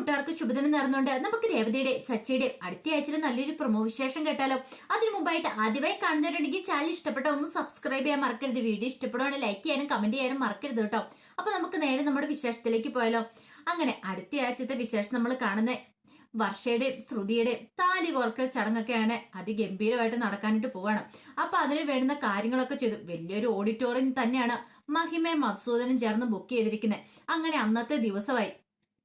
കൂട്ടുകാർക്ക് ശുഭദിനം നേർന്നുകൊണ്ട് നമുക്ക് രേവതിയുടെ സച്ചിയുടെ അടുത്ത ആഴ്ചയിൽ നല്ലൊരു പ്രൊമോ വിശേഷം കേട്ടാലോ. അതിനു മുമ്പായിട്ട് ആദ്യമായി കാണുന്നവരുണ്ടെങ്കിൽ ചാനൽ ഇഷ്ടപ്പെട്ട ഒന്ന് സബ്സ്ക്രൈബ് ചെയ്യാൻ മറക്കരുത്. വീഡിയോ ഇഷ്ടപ്പെടുവാണെങ്കിൽ ലൈക്ക് ചെയ്യാനും കമന്റ് ചെയ്യാനും മറക്കരുത് കേട്ടോ. അപ്പൊ നമുക്ക് നേരെ നമ്മുടെ വിശേഷത്തിലേക്ക് പോയാലോ. അങ്ങനെ അടുത്ത ആഴ്ചത്തെ വിശേഷം നമ്മൾ കാണുന്ന വർഷയുടെ ശ്രുതിയുടെ താലി കോർക്കൽ ചടങ്ങൊക്കെയാണ് അതിഗംഭീരമായിട്ട് നടക്കാനായിട്ട് പോവാണ്. അപ്പൊ അതിന് വേണ്ടുന്ന കാര്യങ്ങളൊക്കെ ചെയ്തു. വലിയൊരു ഓഡിറ്റോറിയം തന്നെയാണ് മഹിമയും മധുസൂദനും ചേർന്ന് ബുക്ക് ചെയ്തിരിക്കുന്നത് അങ്ങനെ അന്നത്തെ ദിവസമായി.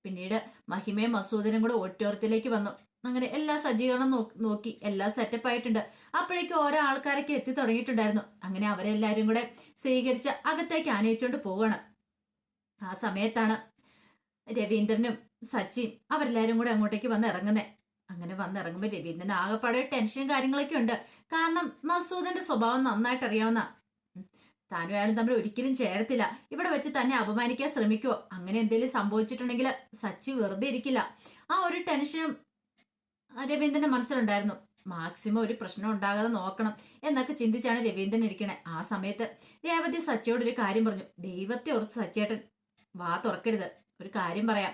പിന്നീട് മഹിമയും മസൂദനും കൂടെ ഓഡിറ്റോറിയത്തിലേക്ക് വന്നു. അങ്ങനെ എല്ലാ സജ്ജീകരണം നോക്കി എല്ലാം സെറ്റപ്പ് ആയിട്ടുണ്ട്. അപ്പോഴേക്കും ഓരോ ആൾക്കാരൊക്കെ എത്തി തുടങ്ങിയിട്ടുണ്ടായിരുന്നു. അങ്ങനെ അവരെല്ലാരും കൂടെ സ്വീകരിച്ച് അകത്തേക്ക് ആനയിച്ചുകൊണ്ട് പോവുകയാണ് ആ സമയത്താണ് രവീന്ദ്രനും സച്ചിയും അവരെല്ലാരും കൂടെ അങ്ങോട്ടേക്ക് വന്ന് ഇറങ്ങുന്നത് അങ്ങനെ വന്ന് ഇറങ്ങുമ്പോൾ രവീന്ദ്രൻ ആകെപ്പാടെ ടെൻഷനും കാര്യങ്ങളൊക്കെ ഉണ്ട്. കാരണം മസൂദന്റെ സ്വഭാവം നന്നായിട്ട് അറിയാവുന്ന താനും അയാളും തമ്മിൽ ഒരിക്കലും ചേരത്തില്ല. ഇവിടെ വെച്ച് തന്നെ അപമാനിക്കാൻ ശ്രമിക്കുവോ? അങ്ങനെ എന്തെങ്കിലും സംഭവിച്ചിട്ടുണ്ടെങ്കിൽ സച്ചി വെറുതെ ഇരിക്കില്ല. ആ ഒരു ടെൻഷനും രവീന്ദ്രന്റെ മനസ്സിലുണ്ടായിരുന്നു. മാക്സിമം ഒരു പ്രശ്നം ഉണ്ടാകാതെ നോക്കണം എന്നൊക്കെ ചിന്തിച്ചാണ് രവീന്ദ്രൻ ഇരിക്കണേ. ആ സമയത്ത് രേവതി സച്ചിയോട് ഒരു കാര്യം പറഞ്ഞു. ദൈവത്തെ ഓർത്ത് സച്ചേട്ടൻ വാ തുറക്കരുത്. ഒരു കാര്യം പറയാം.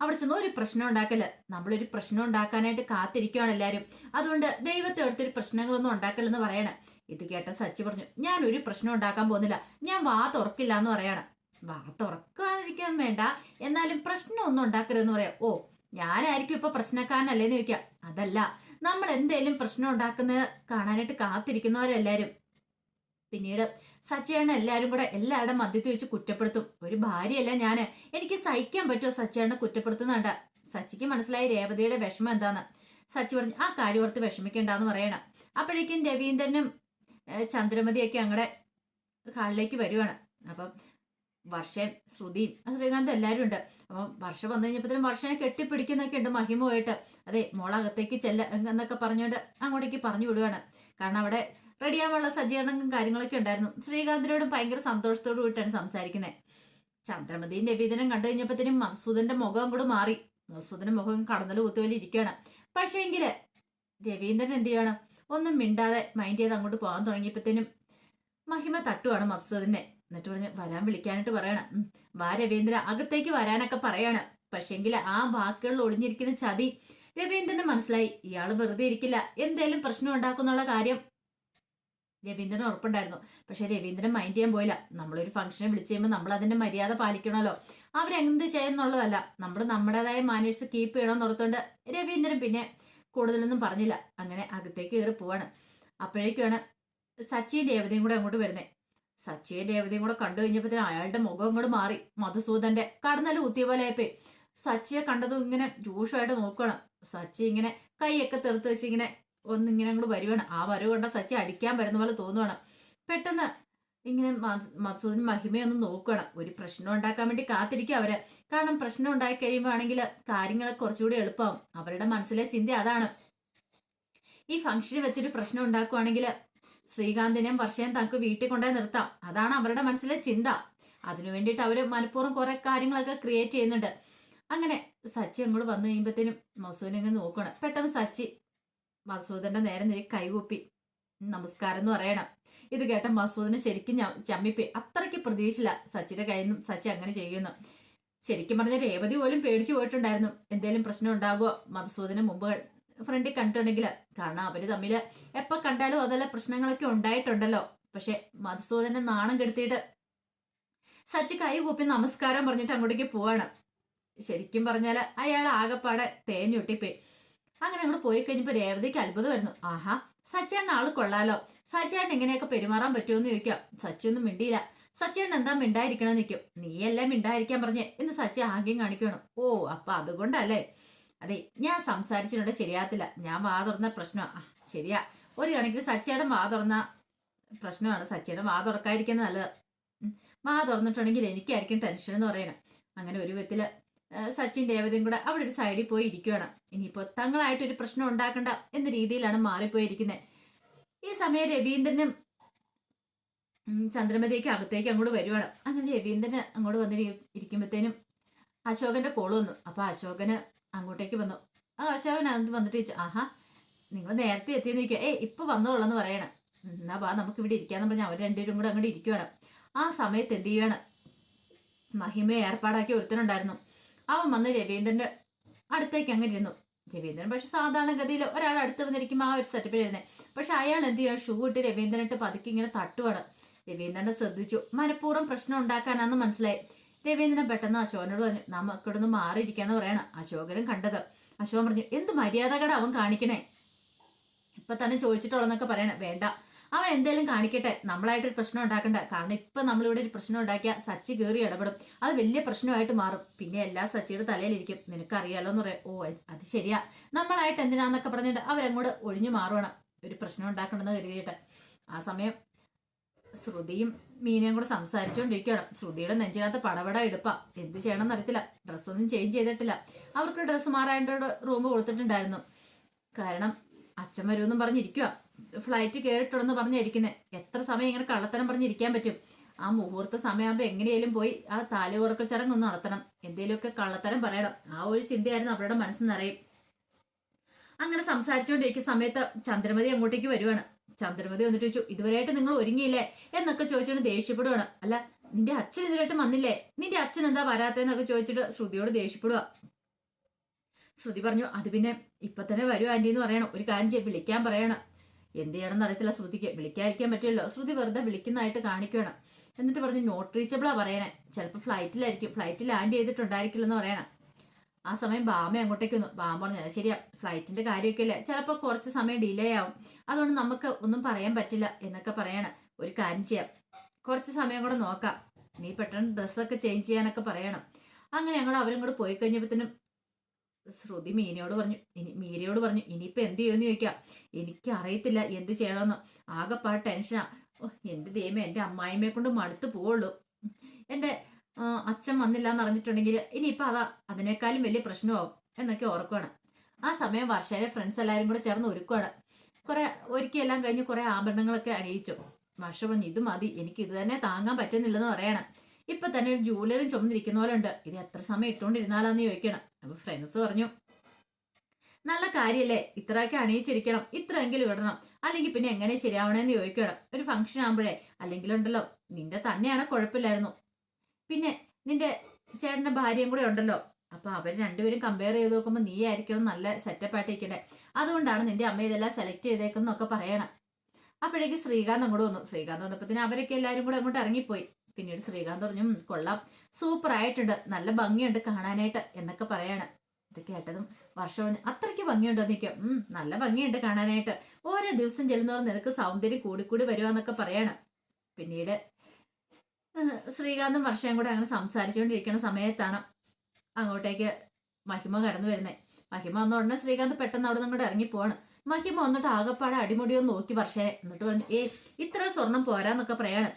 അവിടെ ചെന്ന് ഒരു പ്രശ്നം ഉണ്ടാക്കൽ. നമ്മളൊരു പ്രശ്നം ഉണ്ടാക്കാനായിട്ട് കാത്തിരിക്കുകയാണ് എല്ലാവരും അതുകൊണ്ട് ദൈവത്തെ ഒരു പ്രശ്നങ്ങളൊന്നും ഉണ്ടാക്കലെന്ന് പറയണം. ഇത് കേട്ട സച്ചി പറഞ്ഞു ഞാൻ ഒരു പ്രശ്നം ഉണ്ടാക്കാൻ പോകുന്നില്ല. ഞാൻ വാ തുറക്കില്ല എന്ന് പറയണം. വാ തുറക്കാതിരിക്കാൻ വേണ്ട. എന്നാലും പ്രശ്നം ഒന്നും ഉണ്ടാക്കരുതെന്ന് പറയാം. ഓ ഞാനായിരിക്കും ഇപ്പൊ പ്രശ്നക്കാരനല്ലേന്ന് ചോദിക്കാം. അതല്ല നമ്മൾ എന്തേലും പ്രശ്നം ഉണ്ടാക്കുന്നത് കാണാനായിട്ട് കാത്തിരിക്കുന്നവരെല്ലാരും പിന്നീട് സച്ചേണ എല്ലാരും കൂടെ എല്ലാവരുടെ മദ്യത്തിൽ വെച്ച് കുറ്റപ്പെടുത്തും. ഒരു ഭാര്യയല്ല ഞാൻ. എനിക്ക് സഹിക്കാൻ പറ്റുമോ സച്ചേണ കുറ്റപ്പെടുത്തുന്നുണ്ട് സച്ചിക്ക് മനസ്സിലായി രേവതിയുടെ വിഷമം എന്താന്ന്. സച്ചി പറഞ്ഞു ആ കാര്യം ഓർത്ത് വിഷമിക്കണ്ടെന്ന് പറയണം. അപ്പോഴേക്കും രവീന്ദ്രനും ചന്ദ്രമതിയൊക്കെ അങ്ങടെ ഹാളിലേക്ക് വരുവാണ്. അപ്പം വർഷൻ ശ്രുതിയും ശ്രീകാന്ത് എല്ലാവരും ഉണ്ട്. അപ്പം വർഷം വന്നു കഴിഞ്ഞപ്പോഴത്തേനും വർഷനെ കെട്ടിപ്പിടിക്കുന്നൊക്കെ ഉണ്ട് മഹിമമായിട്ട് അതെ മോളകത്തേക്ക് ചെല്ല എന്നൊക്കെ പറഞ്ഞുകൊണ്ട് അങ്ങോട്ടേക്ക് പറഞ്ഞു വിടുവാണ്. കാരണം അവിടെ റെഡിയാവാനുള്ള സജ്ജീകരണങ്ങളും കാര്യങ്ങളൊക്കെ ഉണ്ടായിരുന്നു. ശ്രീകാന്തിനോടും ഭയങ്കര സന്തോഷത്തോടു കൂടിയിട്ടാണ് സംസാരിക്കുന്നത് ചന്ദ്രമതിയും രവീന്ദ്രനും കണ്ടു കഴിഞ്ഞപ്പോഴത്തേനും മസൂദന്റെ മുഖം കൂടെ മാറി. മസൂദന്റെ മുഖം കടന്നൽ കുത്തുവലി ഇരിക്കുകയാണ് പക്ഷേ എങ്കിൽ രവീന്ദ്രൻ എന്ത് ചെയ്യണം? ഒന്നും മിണ്ടാതെ മൈൻഡ് ചെയ്ത് അങ്ങോട്ട് പോകാൻ തുടങ്ങിയപ്പോഴത്തേനും മഹിമ തട്ടുവാണ് മത്സൂദിനെ എന്നിട്ട് പറഞ്ഞ് വരാൻ വിളിക്കാനായിട്ട് പറയണം. വാ രവീന്ദ്ര അകത്തേക്ക് വരാനൊക്കെ പറയാണ്. പക്ഷെങ്കിൽ ആ വാക്കുകളിൽ ഒളിഞ്ഞിരിക്കുന്ന ചതി രവീന്ദ്രന് മനസ്സിലായി. ഇയാൾ വെറുതെ ഇരിക്കില്ല. എന്തേലും പ്രശ്നം ഉണ്ടാക്കുന്നുള്ള കാര്യം രവീന്ദ്രൻ ഉറപ്പുണ്ടായിരുന്നു. പക്ഷെ രവീന്ദ്രൻ മൈൻഡ് ചെയ്യാൻ പോയില്ല. നമ്മളൊരു ഫംഗ്ഷനെ വിളിച്ചു കഴിയുമ്പോൾ നമ്മൾ അതിന്റെ മര്യാദ പാലിക്കണമല്ലോ. അവരെന്ത് ചെയ്യുന്നുള്ളതല്ല നമ്മൾ നമ്മുടേതായ മാനേഴ്സ് കീപ്പ് ചെയ്യണമെന്ന് ഓർത്തുകൊണ്ട് രവീന്ദ്രൻ പിന്നെ കൂടുതലൊന്നും പറഞ്ഞില്ല. അങ്ങനെ അകത്തേക്ക് കയറി പോവാണ്. അപ്പോഴേക്കാണ് സച്ചി രേവതിയും കൂടെ അങ്ങോട്ട് വരുന്നത് സച്ചിയെ രേവതിയും കൂടെ കണ്ടു കഴിഞ്ഞപ്പോഴത്തേനും അയാളുടെ മുഖം അങ്ങോട്ട് മാറി. മധുസൂദന്റെ കടന്നൽ ഊത്തിയ പോലെ ആയപ്പേ സച്ചിയെ കണ്ടതും ഇങ്ങനെ ജൂഷമായിട്ട് നോക്കണം സച്ചി ഇങ്ങനെ കൈയൊക്കെ തെറുത്ത് വെച്ച് ഇങ്ങനെ ഒന്നിങ്ങനെ അങ്ങോട്ട് വരുവാണ്. ആ വരവ് കണ്ട സച്ചി അടിക്കാൻ വരുന്ന പോലെ തോന്നുവാണ്. പെട്ടെന്ന് ഇങ്ങനെ മസൂദിന് മഹിമയൊന്നും നോക്കണം ഒരു പ്രശ്നം ഉണ്ടാക്കാൻ വേണ്ടി കാത്തിരിക്കും അവർ. കാരണം പ്രശ്നം ഉണ്ടായി കഴിയുമ്പോൾ ആണെങ്കിൽ കാര്യങ്ങളൊക്കെ കുറച്ചുകൂടി എളുപ്പമാവും. അവരുടെ മനസ്സിലെ ചിന്ത അതാണ്. ഈ ഫംഗ്ഷന് വെച്ചൊരു പ്രശ്നം ഉണ്ടാക്കുവാണെങ്കിൽ ശ്രീകാന്തിനെയും വർഷയും തങ്ങൾക്ക് വീട്ടിൽ കൊണ്ടുപോയി നിർത്താം. അതാണ് അവരുടെ മനസ്സിലെ ചിന്ത. അതിനു വേണ്ടിയിട്ട് അവർ മനഃപൂർവം കുറെ കാര്യങ്ങളൊക്കെ ക്രിയേറ്റ് ചെയ്യുന്നുണ്ട്. അങ്ങനെ സച്ചി അങ്ങോട്ട് വന്നു കഴിയുമ്പോഴത്തേനും മസൂദിനെ നോക്കണം പെട്ടെന്ന് സച്ചി മസൂദന്റെ നേരെ നേരെ കൈകൂപ്പി. നമസ്കാരം എന്ന് പറയണം. ഇത് കേട്ട മസൂദിന് ശരിക്കും ചമ്മിപ്പി അത്രയ്ക്ക് പ്രതീക്ഷയില്ല. സച്ചിന്റെ കയ്യിൽ നിന്നും സച്ചി അങ്ങനെ ചെയ്യുന്നു ശരിക്കും പറഞ്ഞ രേവതി പോലും പേടിച്ചു പോയിട്ടുണ്ടായിരുന്നു. എന്തേലും പ്രശ്നം ഉണ്ടാകുമോ മധുസൂദന് മുമ്പ് ഫ്രണ്ടിൽ കണ്ടിട്ടുണ്ടെങ്കിൽ കാരണം അവർ തമ്മിൽ എപ്പോ കണ്ടാലും അതല്ല പ്രശ്നങ്ങളൊക്കെ ഉണ്ടായിട്ടുണ്ടല്ലോ. പക്ഷെ മധുസൂദനെ നാണം കെടുത്തിയിട്ട് സച്ചി കൈ കൂപ്പി നമസ്കാരം പറഞ്ഞിട്ട് അങ്ങോട്ടേക്ക് പോവാണ്. ശരിക്കും പറഞ്ഞാൽ അയാൾ ആകെപ്പാടെ തേഞ്ഞൊട്ടിപ്പോയി അങ്ങനെ അങ്ങോട്ട് പോയി കഴിഞ്ഞപ്പോ രേവതിക്ക് അത്ഭുതമായിരുന്നു ആഹാ സച്ചേണ്ണ ആൾ കൊള്ളാലോ. സച്ചേണ്ണ എങ്ങനെയൊക്കെ പെരുമാറാൻ പറ്റുമെന്ന് ചോദിക്കാം. സച്ചിയൊന്നും മിണ്ടിയില്ല. സച്ചേണ്ണ എന്താ മിണ്ടായിരിക്കണം നിൽക്കും നീയെല്ലാം മിണ്ടായിരിക്കാൻ പറഞ്ഞേ എന്ന് സച്ചി ആംഗ്യം കാണിക്കണം. ഓ അപ്പൊ അതുകൊണ്ടല്ലേ? അതെ ഞാൻ സംസാരിച്ചിട്ടുണ്ട് ശരിയാത്തില്ല ഞാൻ വാ തുറന്ന പ്രശ്നമാണ് ശരിയാ. ഒരു കണക്കിന് സച്ചയുടെ വാ തുറന്ന പ്രശ്നമാണ്. സച്ചയുടെ വാ തുറക്കാതിരിക്കുന്നത് നല്ലത്. വാ തുറന്നിട്ടുണ്ടെങ്കിൽ എനിക്കായിരിക്കും ടെൻഷൻ എന്ന് പറയണം. അങ്ങനെ ഒരു വിധത്തിൽ സച്ചിൻ രേവതിയും കൂടെ അവിടെ ഒരു സൈഡിൽ പോയി ഇരിക്കുകയാണ് ഇനിയിപ്പോ തങ്ങളായിട്ട് ഒരു പ്രശ്നം ഉണ്ടാക്കണ്ട എന്ന രീതിയിലാണ് മാറിപ്പോയിരിക്കുന്നത് ഈ സമയം രവീന്ദ്രനും ചന്ദ്രമതിക്ക് അകത്തേക്ക് അങ്ങോട്ട് വരുവാണ്. അങ്ങനെ രവീന്ദ്രൻ അങ്ങോട്ട് വന്നിരി ഇരിക്കുമ്പോഴത്തേനും അശോകന്റെ കോൾ വന്നു. അപ്പൊ അശോകന് അങ്ങോട്ടേക്ക് വന്നു. ആ അശോകൻ അങ്ങോട്ട് വന്നിട്ട് ചോദിച്ചു ആഹാ നിങ്ങൾ നേരത്തെ എത്തിയെന്ന് ചോദിക്കുക. ഏ ഇപ്പൊ വന്നോളെന്ന് പറയണം. എന്നാ വാ നമുക്ക് ഇവിടെ ഇരിക്കാന്ന് പറഞ്ഞാൽ അവർ രണ്ടുപേരും കൂടെ അങ്ങോട്ട് ഇരിക്കുവാണ്. ആ സമയത്ത് എന്ത് ചെയ്യുവാണ്? മഹിമയെ ഏർപ്പാടാക്കി ഒരുത്തനുണ്ടായിരുന്നു. അവൻ വന്ന് രവീന്ദ്രന്റെ അടുത്തേക്ക് അങ്ങനെ ഇരുന്നു രവീന്ദ്രൻ പക്ഷെ സാധാരണഗതിയിൽ ഒരാൾ അടുത്ത് വന്നിരിക്കുമ്പോൾ ആ ഒരു സെറ്റപ്പിൽ ഇരുന്നേ പക്ഷെ അയാൾ എന്ത് ചെയ്യണം? ഷൂ ഇട്ട് രവീന്ദ്രനിട്ട് പതുക്കി ഇങ്ങനെ തട്ടുവാണ്. രവീന്ദ്രനെ ശ്രദ്ധിച്ചു. മനഃപൂർവം പ്രശ്നം ഉണ്ടാക്കാനാന്ന് മനസ്സിലായി. രവീന്ദ്രൻ പെട്ടെന്ന് അശോകനോട് പറഞ്ഞു നമുക്കിടന്ന് മാറിയിരിക്കാന്ന് പറയണം. അശോകനും കണ്ടത്. അശോകൻ പറഞ്ഞു എന്ത് മര്യാദകട അവൻ കാണിക്കണേ? ഇപ്പൊ തന്നെ ചോദിച്ചിട്ടുള്ളതെന്നൊക്കെ പറയണേ. വേണ്ട. അവൻ എന്തേലും കാണിക്കട്ടെ. നമ്മളായിട്ടൊരു പ്രശ്നം ഉണ്ടാക്കണ്ട. കാരണം ഇപ്പൊ നമ്മളിവിടെ ഒരു പ്രശ്നം ഉണ്ടാക്കിയ സച്ചി കയറി ഇടപെടും. അത് വലിയ പ്രശ്നമായിട്ട് മാറും. പിന്നെ എല്ലാ സച്ചിയുടെ തലയിലിരിക്കും. നിനക്കറിയാലോ എന്ന് പറയാം. ഓ അത് ശരിയാ. നമ്മളായിട്ട് എന്തിനാന്നൊക്കെ പറഞ്ഞിട്ട് അവരങ്ങോട്ട് ഒഴിഞ്ഞു മാറുവാണ്. ഒരു പ്രശ്നം ഉണ്ടാക്കണമെന്ന് കരുതിയിട്ട്. ആ സമയം ശ്രുതിയും മീനയും കൂടെ സംസാരിച്ചുകൊണ്ടിരിക്കുകയാണ് ശ്രുതിയുടെ നെഞ്ചിനകത്ത് പടപട എടുപ്പ എന്ത് ചെയ്യണമെന്ന് അറിയത്തില്ല. ഡ്രസ്സൊന്നും ചേഞ്ച് ചെയ്തിട്ടില്ല. അവർക്ക് ഡ്രസ്സ് മാറാണ്ട് റൂം കൊടുത്തിട്ടുണ്ടായിരുന്നു. കാരണം അച്ഛൻ വരുമെന്നും പറഞ്ഞിരിക്കുക ഫ്ലൈറ്റ് കയറിയിട്ടുണ്ടെന്ന് പറഞ്ഞിരിക്കുന്നത് എത്ര സമയം ഇങ്ങനെ കള്ളത്തരം പറഞ്ഞിരിക്കാൻ പറ്റും? ആ മുഹൂർത്ത സമയമാകുമ്പോൾ എങ്ങനെയാലും പോയി ആ താലി ഉറക്കൽ ചടങ്ങ് ഒന്ന് നടത്തണം. എന്തെങ്കിലുമൊക്കെ കള്ളത്തരം പറയണം. ആ ഒരു ചിന്തയായിരുന്നു അവരുടെ മനസ്സിൽ നിറയും. അങ്ങനെ സംസാരിച്ചുകൊണ്ടിരിക്കുന്ന സമയത്ത് ചന്ദ്രമതി അങ്ങോട്ടേക്ക് വരുവാണ്. ചന്ദ്രമതി വന്നിട്ട് ചോദിച്ചു ഇതുവരെയായിട്ട് നിങ്ങൾ ഒരുങ്ങിയില്ലേ? എന്നൊക്കെ ചോദിച്ചുകൊണ്ട് ദേഷ്യപ്പെടുവാണ്. അല്ല നിന്റെ അച്ഛൻ ഇതുവരെയായിട്ട് വന്നില്ലേ? നിന്റെ അച്ഛൻ എന്താ വരാത്തെന്നൊക്കെ ചോദിച്ചിട്ട് ശ്രുതിയോട് ദേഷ്യപ്പെടുക ശ്രുതി പറഞ്ഞു അത് പിന്നെ ഇപ്പൊ തന്നെ വരൂ എന്ന് പറയണം. ഒരു കാര്യം വിളിക്കാൻ പറയണം. എന്ത് ചെയ്യണമെന്ന് അറിയത്തില്ല ശ്രുതിക്ക്. വിളിക്കാതിരിക്കാൻ പറ്റുമല്ലോ ശ്രുതി വെറുതെ വിളിക്കുന്നതായിട്ട് കാണിക്കണം. എന്നിട്ട് പറഞ്ഞ് നോട്ട് റീച്ചബിളാ പറയണേ. ചിലപ്പോൾ ഫ്ലൈറ്റിലായിരിക്കും ഫ്ലൈറ്റ് ലാൻഡ് ചെയ്തിട്ടുണ്ടായിരിക്കില്ലെന്ന് പറയണം. ആ സമയം ബാമ അങ്ങോട്ടേക്ക് വന്നു. ബാമ പറഞ്ഞു ശരിയാ. ഫ്ലൈറ്റിന്റെ കാര്യമൊക്കെ അല്ലേ? ചിലപ്പോൾ കുറച്ച് സമയം ഡിലേ ആവും. അതുകൊണ്ട് നമുക്ക് ഒന്നും പറയാൻ പറ്റില്ല എന്നൊക്കെ പറയണം. ഒരു കാര്യം ചെയ്യാം. കുറച്ച് സമയം കൂടെ നോക്കാം. നീ പെട്ടെന്ന് ഡ്രസ്സൊക്കെ ചേഞ്ച് ചെയ്യാനൊക്കെ പറയണം. അങ്ങനെ ഞങ്ങൾ അവരും കൂടെ പോയി കഴിഞ്ഞപ്പോഴത്തേനും ശ്രുതി മീനയോട് പറഞ്ഞു ഇനി മീരയോട് പറഞ്ഞു ഇനിയിപ്പോ എന്ത് ചെയ്യുമെന്ന് ചോദിക്കാം. എനിക്ക് അറിയത്തില്ല എന്ത് ചെയ്യണമെന്ന്. ആകെപ്പാട് ടെൻഷനാ. എന്ത് ദൈവമേ എന്റെ അമ്മായിമ്മയെ കൊണ്ട് മടുത്തു പോവുള്ളൂ. എന്റെ അച്ഛൻ വന്നില്ല എന്ന് അറിഞ്ഞിട്ടുണ്ടെങ്കിൽ ഇനിയിപ്പോൾ അതാ അതിനേക്കാളും വലിയ പ്രശ്നമാവും എന്നൊക്കെ ഓർക്കുവാണ്. ആ സമയം വർഷയിലെ ഫ്രണ്ട്സ് എല്ലാവരും കൂടെ ചേർന്ന് ഒരുക്കുവാണ്. കുറെ ഒരുക്കിയെല്ലാം കഴിഞ്ഞ് കുറെ ആഭരണങ്ങളൊക്കെ അണിയിച്ചു. വർഷ പറഞ്ഞു ഇത് മതി എനിക്ക് ഇത് തന്നെ താങ്ങാൻ പറ്റുന്നില്ലെന്ന് പറയണം. ഇപ്പൊ തന്നെ ഒരു ജൂലറും ചുമന്നിരിക്കുന്ന പോലെ ഉണ്ട്. ഇത് എത്ര സമയം ഇട്ടുകൊണ്ടിരുന്നാലാന്ന് ചോദിക്കണം. അപ്പൊ ഫ്രണ്ട്സ് പറഞ്ഞു നല്ല കാര്യല്ലേ? ഇത്രയൊക്കെ അണിയിച്ചിരിക്കണം. ഇത്രയെങ്കിലും ഇടണം. അല്ലെങ്കിൽ പിന്നെ എങ്ങനെ ശരിയാവണമെന്ന് ചോദിക്കണം. ഒരു ഫംഗ്ഷൻ ആകുമ്പോഴേ അല്ലെങ്കിലുണ്ടല്ലോ. നിന്റെ തന്നെയാണ് കുഴപ്പമില്ലായിരുന്നു. പിന്നെ നിന്റെ ചേട്ടന്റെ ഭാര്യയും കൂടെ ഉണ്ടല്ലോ. അപ്പൊ അവർ രണ്ടുപേരും കമ്പയർ ചെയ്ത് നോക്കുമ്പോൾ നീ ആയിരിക്കണം നല്ല സെറ്റപ്പ് ആയിട്ടിരിക്കണേ. അതുകൊണ്ടാണ് നിന്റെ അമ്മ ഇതെല്ലാം സെലക്ട് ചെയ്തേക്കുന്നൊക്കെ പറയണം. അപ്പോഴേക്ക് ശ്രീകാന്ത് അങ്ങോട്ട് വന്നു. ശ്രീകാന്ത് വന്നപ്പോഴത്തേന് അവരൊക്കെ എല്ലാവരും കൂടെ അങ്ങോട്ട് ഇറങ്ങിപ്പോയി. പിന്നീട് ശ്രീകാന്ത് പറഞ്ഞു "ഉം, കൊള്ളാം. സൂപ്പർ ആയിട്ടുണ്ട് നല്ല ഭംഗിയുണ്ട് കാണാനായിട്ട് എന്നൊക്കെ പറയാണ്. ഇത് കേട്ടതും വർഷം പറഞ്ഞു, അത്രയ്ക്ക് ഭംഗിയുണ്ടോ നിൽക്കുക ഉം നല്ല ഭംഗിയുണ്ട് കാണാനായിട്ട്. ഓരോ ദിവസം ചെല്ലുന്നവർ നിനക്ക് സൗന്ദര്യം കൂടിക്കൂടി വരുവാന്നൊക്കെ പറയാണ്. പിന്നീട് ശ്രീകാന്തും വർഷയും കൂടെ അങ്ങനെ സംസാരിച്ചുകൊണ്ടിരിക്കുന്ന സമയത്താണ് അങ്ങോട്ടേക്ക് മഹിമ കടന്നു വരുന്നത് മഹിമ വന്ന ഉടനെ ശ്രീകാന്ത് പെട്ടെന്ന് അവിടെ നിന്നോട് അങ്ങോട്ട് ഇറങ്ങി പോവാണ് മഹിമ വന്നിട്ട് ആകപ്പാടെ അടിമുടിയൊന്ന് നോക്കി വർഷയെ. എന്നിട്ട് പറഞ്ഞു ഏ ഇത്ര സ്വർണം പോരാന്നൊക്കെ പറയാണ്.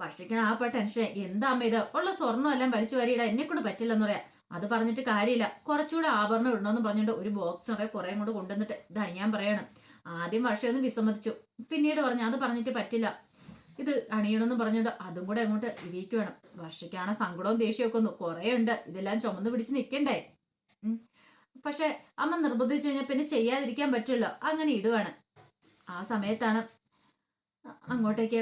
വർഷയ്ക്ക് ആ ടെൻഷൻ എന്താ അമ്മ ഇത്? ഉള്ള സ്വർണം എല്ലാം വലിച്ചു വാരിയിടാ എന്നെ കൊണ്ട് പറ്റില്ലെന്ന് പറയാ. അത് പറഞ്ഞിട്ട് കാര്യമില്ല. കുറച്ചുകൂടെ ആഭരണം ഇടണമെന്ന് പറഞ്ഞിട്ട് ഒരു ബോക്സ് നിറയെ കുറെ കൊണ്ട് കൊണ്ടുവന്നിട്ട്. ഇതാണ് ഞാൻ പറയണം ആദ്യം വർഷയൊന്നും വിസമ്മതിച്ചു. പിന്നീട് പറഞ്ഞു അത് പറഞ്ഞിട്ട് പറ്റില്ല. ഇത് അണിയണമെന്ന് പറഞ്ഞിട്ട് അതും കൂടെ അങ്ങോട്ട് ഇരിക്കുവാണ് വർഷയ്ക്കാണ് സങ്കടവും ദേഷ്യമൊക്കെ ഒന്ന് കുറേ ഉണ്ട് ഇതെല്ലാം ചുമന്ന് പിടിച്ച് നിൽക്കണ്ടേ. പക്ഷെ അമ്മ നിർബന്ധിച്ചു കഴിഞ്ഞാൽ പിന്നെ ചെയ്യാതിരിക്കാൻ പറ്റുമല്ലോ അങ്ങനെ ഇടുവാണ്. ആ സമയത്താണ് അങ്ങോട്ടേക്ക്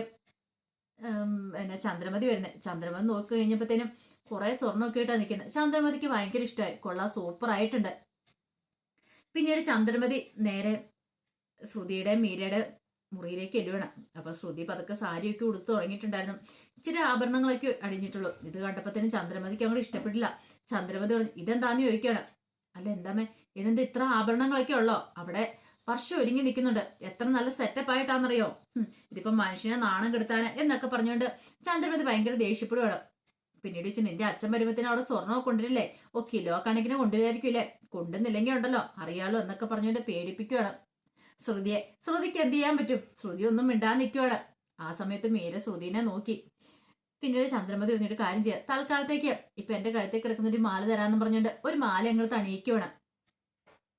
ഉം, പിന്നെ ചന്ദ്രമതി വരുന്നത് ചന്ദ്രമതി നോക്കി കഴിഞ്ഞപ്പോഴത്തേനും കുറെ സ്വർണമൊക്കെ ഇട്ടാ നിൽക്കുന്നത് ചന്ദ്രമതിക്ക് ഭയങ്കര ഇഷ്ടമായി കൊള്ളാം സൂപ്പർ ആയിട്ടുണ്ട്. പിന്നീട് ചന്ദ്രമതി നേരെ ശ്രുതിയുടെ മീരയുടെ മുറിയിലേക്ക് എല്ലുവേണം. അപ്പൊ ശ്രുതി പതുക്കെ സാരിയൊക്കെ ഉടുത്തു തുടങ്ങിയിട്ടുണ്ടായിരുന്നു ഇച്ചിരി ആഭരണങ്ങളൊക്കെ അടിഞ്ഞിട്ടുള്ളൂ. ഇത് കണ്ടപ്പോഴത്തേനും ചന്ദ്രമതിക്ക് അങ്ങോട്ട് ഇഷ്ടപ്പെട്ടില്ല. ചന്ദ്രമതി പറഞ്ഞു ഇതെന്താന്ന് ചോദിക്കുകയാണ്? അല്ല എന്താമേ ഇതെന്താ ഇത്ര ആഭരണങ്ങളൊക്കെ ഉള്ളോ? അവിടെ വർഷം ഒരുങ്ങി നിൽക്കുന്നുണ്ട്. എത്ര നല്ല സെറ്റപ്പ് ആയിട്ടാണെന്നറിയോ? ഇതിപ്പോ മനുഷ്യനെ നാണം കെടുത്താൻ എന്നൊക്കെ പറഞ്ഞുകൊണ്ട് ചന്ദ്രമതി ഭയങ്കര ദേഷ്യപ്പെടുവാണ്. പിന്നീട് വെച്ച് നിന്റെ അച്ഛൻ വരുമ്പത്തിന് അവിടെ സ്വർണമൊക്കെ കൊണ്ടുവരില്ലേ? ഓ കിലോ കണക്കിന് കൊണ്ടുവരുമായിരിക്കില്ലേ കൊണ്ടുവന്നില്ലെങ്കിൽ ഉണ്ടല്ലോ. അറിയാലോ എന്നൊക്കെ പറഞ്ഞുകൊണ്ട് പേടിപ്പിക്കുവാണ്. ശ്രുതിയെ ശ്രുതിക്ക് എന്ത് ചെയ്യാൻ പറ്റും? ശ്രുതി ഒന്നും മിണ്ടാൻ നിൽക്കുവാണ് ആ സമയത്ത് മീര ശ്രുതിനെ നോക്കി. പിന്നീട് ചന്ദ്രമതി പറഞ്ഞിട്ട് കാര്യം ചെയ്യാം. തൽക്കാലത്തേക്ക് ഇപ്പൊ എന്റെ കഴുത്തേക്ക് കിടക്കുന്ന ഒരു മാല തരാന്ന് പറഞ്ഞുകൊണ്ട് ഒരു മാല ഞങ്ങൾ തണിയിക്കുവാണ്.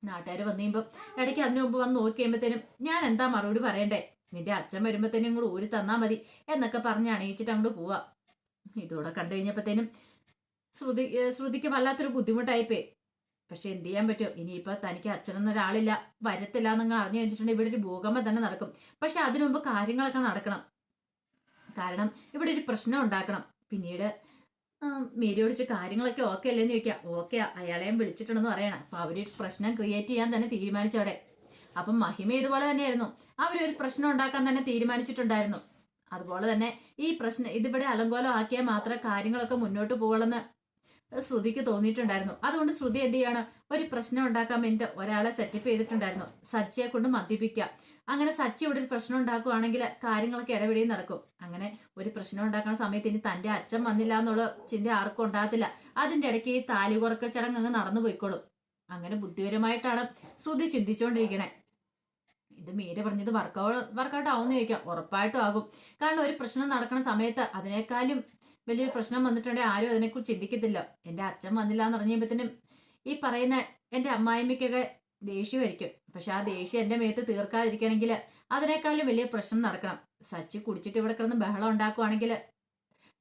നാട്ടുകാർ വന്നു കഴിയുമ്പോൾ ഇടയ്ക്ക് അതിനു മുമ്പ് വന്ന് നോക്കി കഴിയുമ്പോഴത്തേനും ഞാൻ എന്താ മറുപടി പറയണ്ടേ? നിന്റെ അച്ഛൻ വരുമ്പോഴത്തേനും ഇങ്ങോട്ട് ഊരി തന്നാ മതി എന്നൊക്കെ പറഞ്ഞ് അണിയിച്ചിട്ട് അങ്ങോട്ട് പോവാ. ഇതോടെ കണ്ടു കഴിഞ്ഞപ്പോഴത്തേനും ശ്രുതി ശ്രുതിക്ക് വല്ലാത്തൊരു ബുദ്ധിമുട്ടായിപ്പോയി. പക്ഷെ എന്ത് ചെയ്യാൻ പറ്റും? ഇനിയിപ്പോ തനിക്ക് അച്ഛനൊന്നൊരാളില്ല വരത്തില്ല എന്നങ്ങ് അറിഞ്ഞു വെച്ചിട്ടുണ്ടെങ്കിൽ ഇവിടെ ഒരു ഭൂകമ്പം തന്നെ നടക്കും. പക്ഷെ അതിനു മുമ്പ് കാര്യങ്ങളൊക്കെ നടക്കണം. കാരണം ഇവിടെ ഒരു പ്രശ്നം ഉണ്ടാക്കണം. പിന്നീട് മീരി ഓടിച്ച് കാര്യങ്ങളൊക്കെ ഓക്കെ അല്ലേന്ന് ചോദിക്കാം. ഓക്കെ അയാളെയും വിളിച്ചിട്ടുണ്ടെന്ന് പറയണം. അപ്പൊ അവർ പ്രശ്നം ക്രിയേറ്റ് ചെയ്യാൻ തന്നെ തീരുമാനിച്ചവിടെ അപ്പം മഹിമ ഇതുപോലെ തന്നെയായിരുന്നു. അവരൊരു പ്രശ്നം ഉണ്ടാക്കാൻ തന്നെ തീരുമാനിച്ചിട്ടുണ്ടായിരുന്നു. അതുപോലെ തന്നെ ഈ പ്രശ്നം ഇതിവിടെ അലങ്കോലം ആക്കിയാൽ മാത്രമേ കാര്യങ്ങളൊക്കെ മുന്നോട്ട് പോകണമെന്ന് ശ്രുതിക്ക് തോന്നിയിട്ടുണ്ടായിരുന്നു. അതുകൊണ്ട് ശ്രുതി എന്ത് ചെയ്യാണ്? ഒരു പ്രശ്നം ഉണ്ടാക്കാൻ വേണ്ടി ഒരാളെ സെറ്റപ്പ് ചെയ്തിട്ടുണ്ടായിരുന്നു. സജ്ജയെ കൊണ്ട് മദ്യപിക്കുക. അങ്ങനെ സച്ചി ഇവിടെ ഒരു പ്രശ്നം ഉണ്ടാക്കുവാണെങ്കിൽ കാര്യങ്ങളൊക്കെ ഇടപെടിയും നടക്കും. അങ്ങനെ ഒരു പ്രശ്നം ഉണ്ടാക്കുന്ന സമയത്ത് ഇനി തന്റെ അച്ഛൻ വന്നില്ല എന്നുള്ള ചിന്ത ആർക്കും ഉണ്ടാകത്തില്ല. അതിന്റെ ഇടയ്ക്ക് ഈ താലി കുറക്കൽ ചടങ്ങ് അങ്ങ് നടന്നു പോയിക്കോളും. അങ്ങനെ ബുദ്ധിപരമായിട്ടാണ് ശ്രുതി ചിന്തിച്ചുകൊണ്ടിരിക്കണേ. ഇത് മീര പറഞ്ഞത് വർക്കൗട്ട് വർക്കൗട്ട് ആവുമെന്ന് ചോദിക്കാം. ഉറപ്പായിട്ടും ആകും. കാരണം ഒരു പ്രശ്നം നടക്കുന്ന സമയത്ത് അതിനേക്കാളും വലിയൊരു പ്രശ്നം വന്നിട്ടുണ്ടെങ്കിൽ ആരും അതിനെക്കുറിച്ച് ചിന്തിക്കത്തില്ല. എന്റെ അച്ഛൻ വന്നില്ല എന്ന് പറഞ്ഞപ്പോഴത്തേനും ഈ പറയുന്ന എന്റെ അമ്മായിമ്മയ്ക്കൊക്കെ ദേഷ്യമായിരിക്കും പക്ഷെ ആ ദേഷ്യം എന്റെ മേത്ത് തീർക്കാതിരിക്കണമെങ്കിൽ അതിനേക്കാളും വലിയ പ്രശ്നം നടക്കണം. സച്ചി കുടിച്ചിട്ട് ഇവിടെ കിടന്ന് ബഹളം ഉണ്ടാക്കുവാണെങ്കിൽ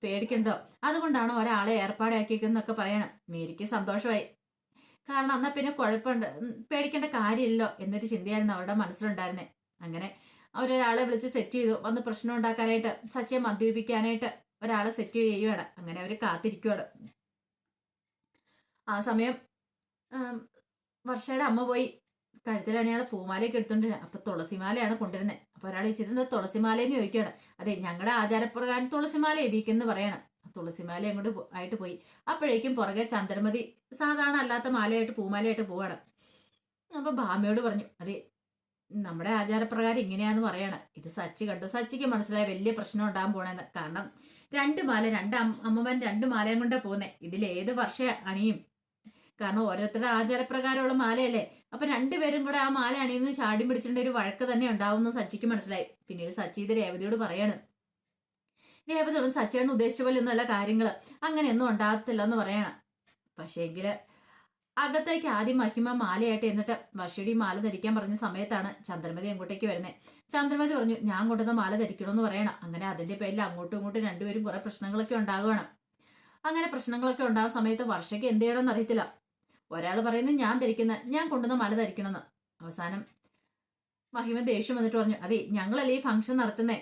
പേടിക്കണ്ടോ? അതുകൊണ്ടാണ് ഒരാളെ ഏർപ്പാടാക്കിയെന്നൊക്കെ പറയണം. മേരിക്ക് സന്തോഷമായി. കാരണം എന്നാ പിന്നെ കുഴപ്പമുണ്ട്. പേടിക്കേണ്ട കാര്യമില്ലല്ലോ എന്നൊരു ചിന്തയായിരുന്നു അവരുടെ മനസ്സിലുണ്ടായിരുന്നേ. അങ്ങനെ അവരൊരാളെ വിളിച്ച് സെറ്റ് ചെയ്തു. വന്ന് പ്രശ്നം ഉണ്ടാക്കാനായിട്ട് സച്ചിയെ മദ്യപിക്കാനായിട്ട് ഒരാളെ സെറ്റ് ചെയ്യുകയാണ് അങ്ങനെ അവർ കാത്തിരിക്കുവാണ്. ആ സമയം വർഷയുടെ അമ്മ പോയി. കഴുത്തിലാണ് പൂമാലയൊക്കെ എടുത്തോണ്ട് അപ്പൊ തുളസിമാലയാണ് കൊണ്ടുവരുന്നത് അപ്പൊ ഒരാൾ ചോദിച്ചത് തുളസിമാലയെന്ന് ചോദിക്കുകയാണ്? അതെ ഞങ്ങളുടെ ആചാരപ്രകാരം തുളസിമാല ഇടിക്കുമെന്ന് പറയണം. തുളസിമാല അങ്ങോട്ട് ആയിട്ട് പോയി. അപ്പോഴേക്കും പുറകെ ചന്ദ്രമതി സാധാരണ അല്ലാത്ത മാലയായിട്ട് പൂമാലയായിട്ട് പോവാണ്. അപ്പൊ ഭാമയോട് പറഞ്ഞു അതെ നമ്മുടെ ആചാരപ്രകാരം ഇങ്ങനെയാന്ന് പറയണം. ഇത് സച്ചി കണ്ടു. സച്ചിക്ക് മനസ്സിലായ വലിയ പ്രശ്നം ഉണ്ടാകാൻ പോണെന്ന്. കാരണം രണ്ട് മാല രണ്ട് അമ്മ- അമ്മമാൻ രണ്ട് മാലയും കൊണ്ടാ പോകുന്നത് ഇതിൽ ഏത് വർഷം അണിയും? കാരണം ഓരോരുത്തരുടെ ആചാരപ്രകാരമുള്ള മാലയല്ലേ? അപ്പൊ രണ്ടുപേരും കൂടെ ആ മാല അണിയുന്ന ചാടി പിടിച്ചിട്ടുണ്ട് ഒരു വഴക്ക് തന്നെ ഉണ്ടാവുമെന്ന് സച്ചിക്ക് മനസ്സിലായി. പിന്നീട് സച്ചി ഇത് രേവതിയോട് പറയാണ്. രേവതിയോട് സച്ചിയാണ് ഉദ്ദേശിച്ച പോലെ ഒന്നുമല്ല കാര്യങ്ങൾ അങ്ങനെയൊന്നും ഉണ്ടാകത്തില്ല എന്ന് പറയണം പക്ഷേങ്കിൽ അകത്തേക്ക് ആദ്യം മഹിമ മാലയായിട്ട് എന്നിട്ട് വർഷയുടെ മാല ധരിക്കാൻ പറഞ്ഞ സമയത്താണ് ചന്ദ്രമതി അങ്ങോട്ടേക്ക് വരുന്നത് ചന്ദ്രമതി പറഞ്ഞു ഞാൻ കൊണ്ടുവന്ന മാല ധരിക്കണമെന്ന് പറയണം. അങ്ങനെ അതിന്റെ പേരിൽ അങ്ങോട്ടും ഇങ്ങോട്ടും രണ്ടുപേരും കുറെ പ്രശ്നങ്ങളൊക്കെ ഉണ്ടാകുകയാണ് അങ്ങനെ പ്രശ്നങ്ങളൊക്കെ ഉണ്ടാകുന്ന സമയത്ത് വർഷയ്ക്ക് എന്ത് ചെയ്യണമെന്ന് അറിയത്തില്ല. ഒരാൾ പറയുന്നത് ഞാൻ ധരിക്കുന്ന ഞാൻ കൊണ്ടുവന്ന മല ധരിക്കണമെന്ന്. അവസാനം മഹിമ ദേഷ്യം വന്നിട്ട് പറഞ്ഞു അതെ ഞങ്ങളല്ലേ ഈ ഫംഗ്ഷൻ നടത്തുന്നേ?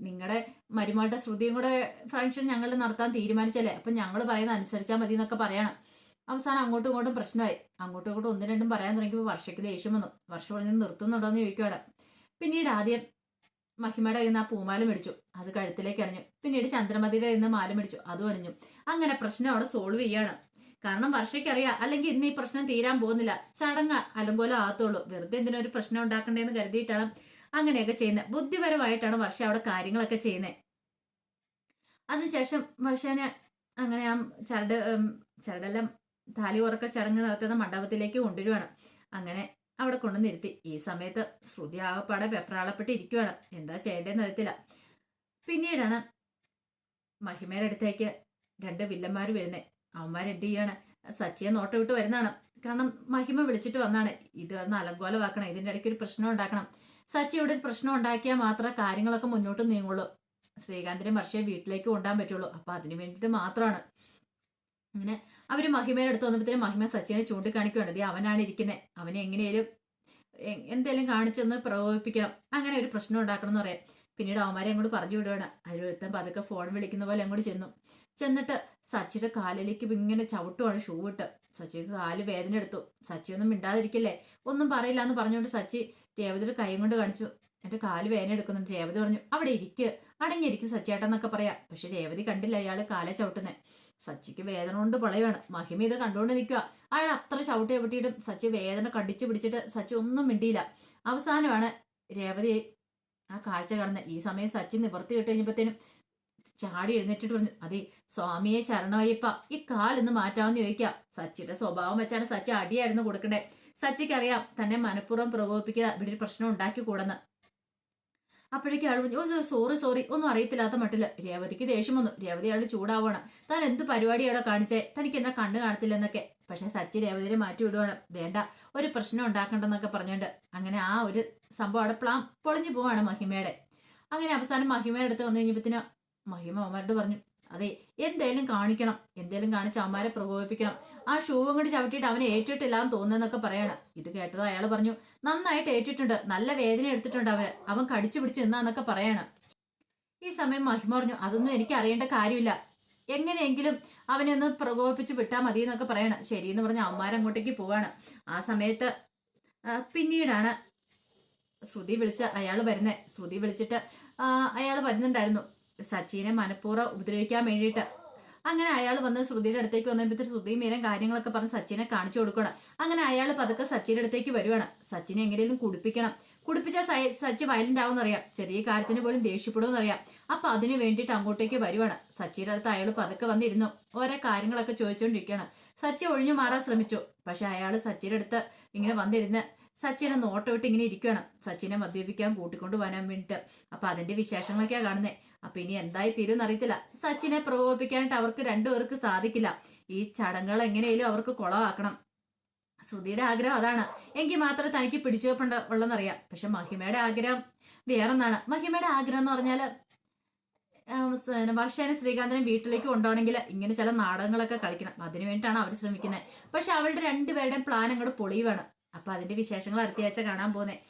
നിങ്ങളുടെ മരുമകളുടെ ശ്രുതിയും കൂടെ ഫംഗ്ഷൻ ഞങ്ങൾ നടത്താൻ തീരുമാനിച്ചല്ലേ? അപ്പം ഞങ്ങൾ പറയുന്ന അനുസരിച്ചാൽ മതി എന്നൊക്കെ പറയണം. അവസാനം അങ്ങോട്ടും ഇങ്ങോട്ടും പ്രശ്നമായി. അങ്ങോട്ടും ഇങ്ങോട്ടും ഒന്ന് രണ്ടും പറയാൻ തുടങ്ങിയപ്പോൾ വർഷയ്ക്ക് ദേഷ്യം വന്നു. വർഷ പറഞ്ഞ് നിർത്തുന്നുണ്ടോ എന്ന് പിന്നീട് ആദ്യം മഹിമയുടെ കയ്യിൽ നിന്ന് ആ പൂമാല മേടിച്ചു. അത് കഴുത്തിലേക്ക് അണിഞ്ഞു. പിന്നീട് ചന്ദ്രമതിയുടെ കയ്യിൽ നിന്ന് മാല മേടിച്ചു. അതും അണിഞ്ഞു. അങ്ങനെ പ്രശ്നം അവിടെ സോൾവ് ചെയ്യാണ്. കാരണം വർഷയ്ക്കറിയാം. അല്ലെങ്കിൽ ഇന്ന് ഈ പ്രശ്നം തീരാൻ പോകുന്നില്ല. ചടങ്ങ് പോലെ ആകത്തുള്ളൂ. വെറുതെ എന്തിനാ ഒരു പ്രശ്നം ഉണ്ടാക്കണ്ടേന്ന് കരുതിയിട്ടാണ് അങ്ങനെയൊക്കെ ചെയ്യുന്നത് ബുദ്ധിപരമായിട്ടാണ് വർഷ അവിടെ കാര്യങ്ങളൊക്കെ ചെയ്യുന്നത് അതിനുശേഷം വർഷനെ അങ്ങനെ ആ ചരട് ചരടെല്ലാം താലി ഉറക്ക ചടങ്ങ് നടത്തുന്ന മണ്ഡപത്തിലേക്ക് കൊണ്ടുവരുവാണ്. അങ്ങനെ അവിടെ കൊണ്ടു നിർത്തി ഈ സമയത്ത് ശ്രുതി ആകപ്പാടെ വെപ്രാളപ്പെട്ട് ഇരിക്കുവാണ്. എന്താ ചെയ്യേണ്ടതെന്ന് അറിയത്തില്ല. പിന്നീടാണ് മഹിമയുടെ അടുത്തേക്ക് രണ്ട് വില്ലന്മാർ വരുന്നത് അവന്മാർ എന്ത് ചെയ്യാണ് സച്ചിയെ നോട്ടം വിട്ട് വരുന്നതാണ്. കാരണം മഹിമ വിളിച്ചിട്ട് വന്നാണ്. ഇത് വന്ന് അലങ്കോലമാക്കണം. ഇതിന്റെ ഇടയ്ക്ക് ഒരു പ്രശ്നം ഉണ്ടാക്കണം. സച്ചി ഇവിടെ ഒരു പ്രശ്നം ഉണ്ടാക്കിയാൽ മാത്രമേ കാര്യങ്ങളൊക്കെ മുന്നോട്ട് നീങ്ങുള്ളൂ. ശ്രീകാന്തിനെ വർഷയെ വീട്ടിലേക്ക് കൊണ്ടാൻ പറ്റുള്ളൂ. അപ്പൊ അതിന് വേണ്ടിയിട്ട് മാത്രമാണ്. അങ്ങനെ അവർ മഹിമയുടെ അടുത്ത് വന്നപ്പോഴത്തേനും മഹിമ സച്ചിനെ ചൂണ്ടിക്കാണിക്കുകയാണ്. ദേ അവനാണ് ഇരിക്കുന്നത് അവനെ എങ്ങനെയും എന്തെങ്കിലും കാണിച്ചൊന്ന് പ്രകോപിപ്പിക്കണം. അങ്ങനെ ഒരു പ്രശ്നം ഉണ്ടാക്കണം എന്ന് പറയാം. പിന്നീട് അവന്മാരെ അങ്ങോട്ട് പറഞ്ഞു വിടുകയാണ് അതിലൊരുത്തൻ പതുക്കെ ഫോൺ വിളിക്കുന്ന പോലെ അങ്ങോട്ട് ചെന്നു. ചെന്നിട്ട് സച്ചിയുടെ കാലിലേക്ക് ഇങ്ങനെ ചവിട്ടുവാണ് ഷൂ ഇട്ട്. സച്ചിക്ക് കാൽ വേദന എടുത്തു. സച്ചി ഒന്നും മിണ്ടാതിരിക്കില്ലേ? ഒന്നും പറയില്ല എന്ന് പറഞ്ഞുകൊണ്ട് സച്ചി രേവതിയുടെ കൈ കൊണ്ട് കാണിച്ചു. എന്റെ കാൽ വേദന എടുക്കുന്നുണ്ട് രേവതി പറഞ്ഞു. അവിടെ ഇരിക്ക്. അടങ്ങിയിരിക്കും സച്ചിയേട്ടെന്നൊക്കെ പറയാം. പക്ഷെ രേവതി കണ്ടില്ല അയാൾ കാലെ ചവിട്ടുന്നേ. സച്ചിക്ക് വേദന കൊണ്ട് പൊളയാണ്. മഹിമ ഇത് കണ്ടുകൊണ്ട് നിൽക്കുക. അയാൾ അത്ര ചവിട്ടി ചവിട്ടിയിട്ടും സച്ചി വേദന കടിച്ചു പിടിച്ചിട്ട് സച്ചി ഒന്നും മിണ്ടിയില്ല. അവസാനമാണ് രേവതി ആ കാഴ്ച കാണുന്നത് ഈ സമയം സച്ചി നിവർത്തി കിട്ടി കഴിഞ്ഞപ്പോഴത്തേനും ചാടി എഴുന്നേറ്റിട്ട് പറഞ്ഞു അതെ സ്വാമിയെ ശരണമയ്യപ്പ ഈ കാലിന്ന് മാറ്റാമെന്ന് ചോദിക്കാം. സച്ചിയുടെ സ്വഭാവം വെച്ചാണ് സച്ചി അടിയായിരുന്നു കൊടുക്കണ്ടേ. സച്ചിക്കറിയാം തന്നെ മനഃപൂർവം പ്രകോപിപ്പിക്കുക ഇവിടെ ഒരു പ്രശ്നം ഉണ്ടാക്കി കൂടെന്ന് അപ്പോഴേക്കും അയാൾ പറഞ്ഞു ഓ സോറി സോറി ഒന്നും അറിയത്തില്ലാത്ത മട്ടില്ല രേവതിക്ക് ദേഷ്യം വന്നു. രേവതി അയാൾ ചൂടാവണം. താൻ എന്ത് പരിപാടി അവിടെ കാണിച്ചേ? തനിക്ക് എന്നാ കണ്ണ് കാണത്തില്ലെന്നൊക്കെ പക്ഷെ സച്ചി രേവതിയെ മാറ്റി വിടുവാണ്. വേണ്ട ഒരു പ്രശ്നം ഉണ്ടാക്കണ്ടെന്നൊക്കെ പറഞ്ഞുകൊണ്ട്. അങ്ങനെ ആ ഒരു സംഭവം അവിടെ പ്ലാം പൊളിഞ്ഞു പോവാണ് മഹിമയുടെ. അങ്ങനെ അവസാനം മഹിമയുടെ അടുത്ത് വന്നു കഴിഞ്ഞപ്പത്തിന് മഹിമ അവന്മാരോട് പറഞ്ഞു അതെ എന്തേലും കാണിക്കണം എന്തേലും കാണിച്ച് അവന്മാരെ പ്രകോപിപ്പിക്കണം. ആ ഷൂവും കൂടി ചവിട്ടിയിട്ട് അവനെ ഏറ്റിട്ടില്ല എന്ന് തോന്നുന്നൊക്കെ പറയാണ്. ഇത് കേട്ടത് അയാൾ പറഞ്ഞു നന്നായിട്ട് ഏറ്റിട്ടുണ്ട് നല്ല വേദന എടുത്തിട്ടുണ്ട് അവന്. അവൻ കടിച്ചു പിടിച്ച് നിന്നാന്നൊക്കെ പറയാണ്. ഈ സമയം മഹിമ പറഞ്ഞു അതൊന്നും എനിക്ക് അറിയേണ്ട കാര്യമില്ല. എങ്ങനെയെങ്കിലും അവനെ ഒന്ന് പ്രകോപിപ്പിച്ച് വിട്ടാൽ മതി എന്നൊക്കെ പറയണം. ശരി എന്ന് പറഞ്ഞ അവന്മാരങ്ങോട്ടേക്ക് പോവാണ്. ആ സമയത്ത് പിന്നീടാണ് ശ്രുതി വിളിച്ച അയാൾ വരുന്നത് ശ്രുതി വിളിച്ചിട്ട് അയാൾ വരുന്നുണ്ടായിരുന്നു. സച്ചിനെ മനഃപൂർവം ഉപദ്രവിക്കാൻ വേണ്ടിയിട്ട്. അങ്ങനെ അയാൾ വന്ന് ശ്രുതിയുടെ അടുത്തേക്ക് വന്നപ്പോഴത്തെ ശ്രുതി മീരം കാര്യങ്ങളൊക്കെ പറഞ്ഞ് സച്ചിനെ കാണിച്ചു കൊടുക്കണം. അങ്ങനെ അയാൾ പതുക്കെ സച്ചിയുടെ അടുത്തേക്ക് വരുവാണ്. സച്ചിനെ എങ്ങനെയും കുടിപ്പിക്കണം. കുടിപ്പിച്ചാൽ സച്ചി വയലന്റ് ആവുമെന്ന് അറിയാം. ചെറിയ കാര്യത്തിന് പോലും ദേഷ്യപ്പെടുമെന്ന് അറിയാം. അപ്പൊ അതിന് വേണ്ടിയിട്ട് അങ്ങോട്ടേക്ക് വരുവാണ്. സച്ചിയുടെ അടുത്ത് അയാൾ പതുക്കെ വന്നിരുന്നു. ഓരോ കാര്യങ്ങളൊക്കെ ചോദിച്ചുകൊണ്ടിരിക്കുകയാണ് സച്ചി ഒഴിഞ്ഞു മാറാൻ ശ്രമിച്ചു. പക്ഷെ അയാൾ സച്ചിയുടെ അടുത്ത് ഇങ്ങനെ വന്നിരുന്ന് സച്ചിനെ നോട്ടം വിട്ട് ഇങ്ങനെ ഇരിക്കുകയാണ്. സച്ചിനെ മദ്യപിക്കാൻ കൂട്ടിക്കൊണ്ട് വരാൻ വേണ്ടിയിട്ട്. അപ്പൊ അതിന്റെ വിശേഷങ്ങളൊക്കെയാണ് കാണുന്നത് അപ്പൊ ഇനി എന്തായി തീരുമെന്ന് അറിയത്തില്ല. സച്ചിനെ പ്രകോപിപ്പിക്കാനായിട്ട് അവർക്ക് രണ്ടുപേർക്ക് സാധിക്കില്ല. ഈ ചടങ്ങുകൾ എങ്ങനെയും അവർക്ക് കുളമാക്കണം. ശ്രുതിയുടെ ആഗ്രഹം അതാണ്. എങ്കിൽ മാത്രമേ തനിക്ക് പിടിച്ചു വെപ്പണ്ട ഉള്ളെന്നറിയാം. പക്ഷെ മഹിമയുടെ ആഗ്രഹം വേറൊന്നാണ്. മഹിമയുടെ ആഗ്രഹം എന്ന് പറഞ്ഞാൽ വർഷേനെ ശ്രീകാന്തനെ വീട്ടിലേക്ക് കൊണ്ടുപോകണമെങ്കിൽ ഇങ്ങനെ ചില നാടകങ്ങളൊക്കെ കളിക്കണം. അതിനു വേണ്ടിയിട്ടാണ് അവർ ശ്രമിക്കുന്നത്. പക്ഷെ അവരുടെ രണ്ടുപേരുടെയും പ്ലാൻ അങ്ങോട്ട് പൊളിയുവാണ്. അപ്പൊ അതിന്റെ വിശേഷങ്ങൾ അടുത്തയാഴ്ച കാണാൻ പോകുന്നത്